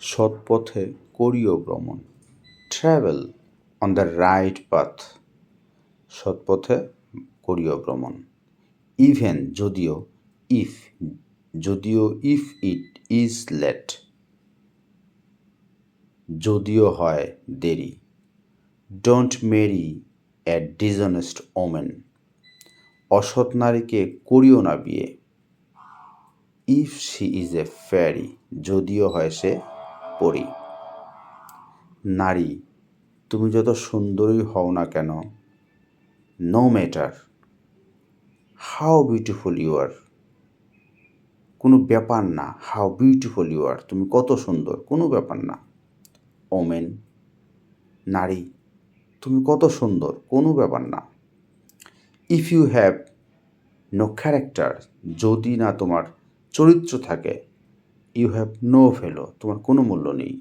সৎপথে করিও ভ্রমণ। Travel on the right path সৎপথে করিও ভ্রমণ। ইভেন যদিও ইফ যদিও ইফ ইট ইজ লেট যদিও হয় দেরি। Don't marry at dishonest women অসৎ নারীকে করিও না বিয়ে। If she is a fairy যদিও হয় সে পরি নারী, তুমি যত সুন্দরই হও না কেন no matter how beautiful you are কোনো ব্যাপার না হাউ বিউটিফুল ইউ আর তুমি কত সুন্দর, কোনো ব্যাপার না। ওমেন নারী, তুমি কত সুন্দর, কোনো ব্যাপার না। If you have no character যদি না তোমার চরিত্র থাকে ইউ হ্যাভ নো ভ্যালু তোমার কোনো মূল্য নেই।